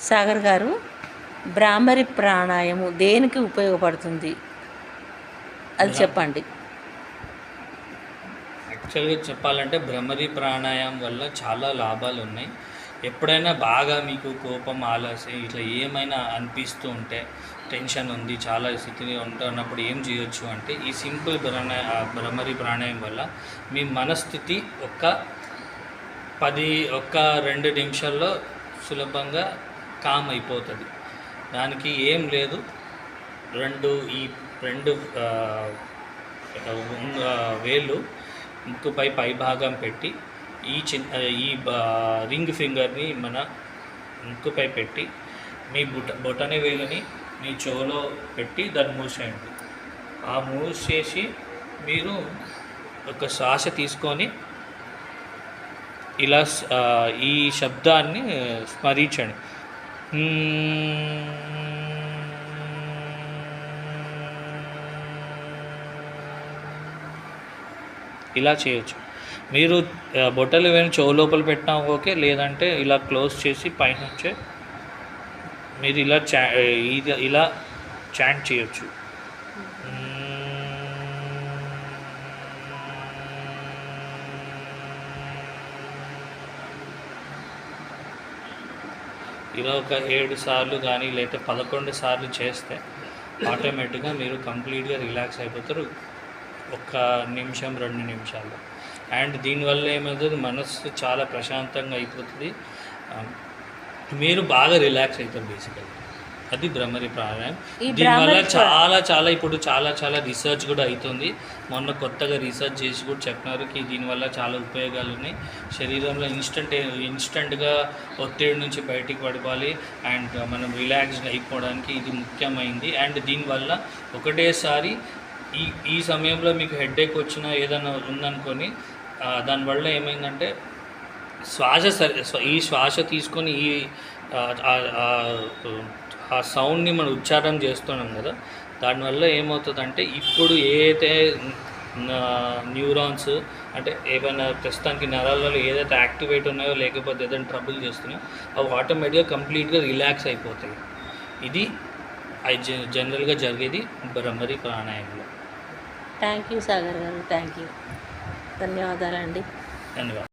సాగర్ గారు భ్రామరి ప్రాణాయము దేనికి ఉపయోగపడుతుంది? అది చెప్పండి. యాక్చువల్గా చెప్పాలంటే భ్రమరి ప్రాణాయామం వల్ల చాలా లాభాలు ఉన్నాయి. ఎప్పుడైనా బాగా మీకు కోపం ఆలస్యం ఇట్లా ఏమైనా అనిపిస్తూ ఉంటే టెన్షన్ ఉంది చాలా స్థితిని ఉంటున్నప్పుడు ఏం చేయొచ్చు అంటే ఈ సింపుల్ ప్రాణా భ్రమరి ప్రాణాయామం వల్ల మీ మనస్థితి ఒక్క పది ఒక్క రెండు నిమిషాల్లో సులభంగా కామ్ అయిపోతుంది దానికి ఏం లేదు. రెండు ఈ రెండు వేలు వేళ్ళు ముక్కుపై పై భాగం పెట్టి ఈ చిన్న ఈ రింగ్ ఫింగర్ని మన ముక్కుపై పెట్టి మీ బుట బొటని వేలుని మీ చెవులో పెట్టి దాన్ని మూసేయండి. ఆ మూసేసి మీరు ఒక శ్వాస తీసుకొని ఇలా ఈ శబ్దాన్ని స్మరించండి. ఇలా చేయొచ్చు. మీరు బొట్టలు ఏమైనా చెవు లోపల పెట్టినా ఓకే లేదంటే ఇలా క్లోజ్ చేసి పైన వచ్చే మీరు ఇలా చా ఇది ఇలా చాంట్ చేయొచ్చు. ఇలా ఒక ఏడు సార్లు కానీ లేకపోతే పదకొండు సార్లు చేస్తే ఆటోమేటిక్గా మీరు కంప్లీట్గా రిలాక్స్ అయిపోతారు. ఒక నిమిషం రెండు నిమిషాల్లో. అండ్ దీనివల్ల ఏమవుతుంది మనస్సు చాలా ప్రశాంతంగా అయిపోతుంది. మీరు బాగా రిలాక్స్ అవుతారు బేసికల్గా. అది భ్రమరి ప్రాణాయామం దీనివల్ల చాలా చాలా ఇప్పుడు చాలా చాలా రీసెర్చ్ కూడా అవుతుంది మొన్న కొత్తగా రీసెర్చ్ చేసి కూడా చెప్పినారు కి దీనివల్ల చాలా ఉపయోగాలు ఉన్నాయి. శరీరంలో ఇన్స్టంట్ ఇన్స్టంట్గా ఒత్తిడి నుంచి బయటికి పడిపోవాలి అండ్ మనం రిలాక్స్డ్ అయిపోవడానికి ఇది ముఖ్యమైంది. అండ్ దీనివల్ల ఒకటేసారి ఈ ఈ సమయంలో మీకు హెడేక్ వచ్చినా ఏదైనా ఉందనుకొని దానివల్ల ఏమైందంటే శ్వాస ఈ శ్వాస తీసుకొని ఈ ఆ, సౌండ్ని మనం ఉచ్చారణ చేస్తున్నాం కదా దానివల్ల ఏమవుతుందంటే ఇప్పుడు ఏదైతే న్యూరాన్స్ అంటే ఏమైనా ప్రస్తుతానికి నరాలలో ఏదైతే యాక్టివేట్ ఉన్నాయో లేకపోతే ఏదైనా ట్రబుల్ చేస్తున్నాయో అవి ఆటోమేటిక్గా కంప్లీట్గా రిలాక్స్ అయిపోతాయి. ఇది అది జనరల్గా జరిగేది భ్రమరి ప్రాణాయామంలో. థ్యాంక్ యూ సాగర్ గారు. థ్యాంక్ యూ ధన్యవాదాలండి. ధన్యవాదాలు.